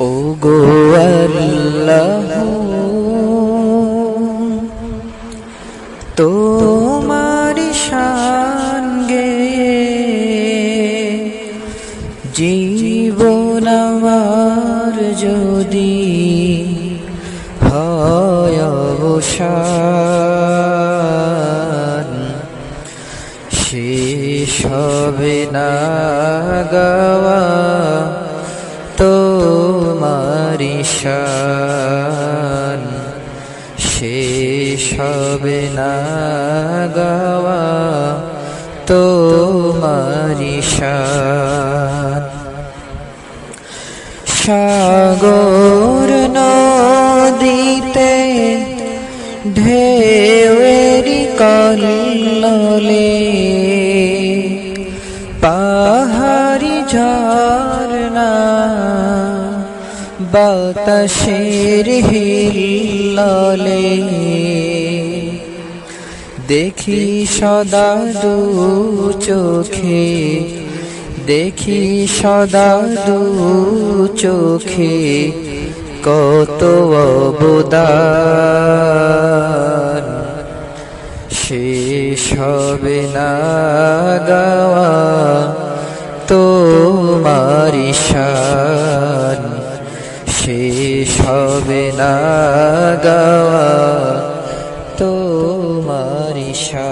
ও গো আল্লাহ, তোমার শান গে জীবন আমার যদি হয় অবসান, শেষ হবে না গাওয়া শান শেষ হবে না গাওয়া তোমারি শান। সাগর নদীতে ঢেউয়েরি কল্ললে পাহাড়ি ঝরনা বাতাসের হিল্ললে। দেখি সদা দু চোখে, দেখি সদা দু চোখে কত অবদান। শেষ হবে না গাওয়া তোমারি শান শেষ হবে না গাওয়া তোমার ইশা